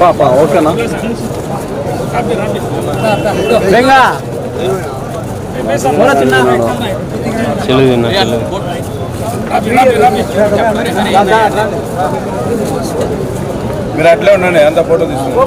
పాప ఓకేనా? లింగా. మీరు అట్లే ఉండండి అంత ఫోటో తీసుకుంటాం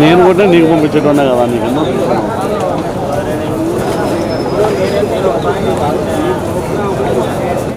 నేను కూడా నీకు పంపించేటోనే కదా నీకు.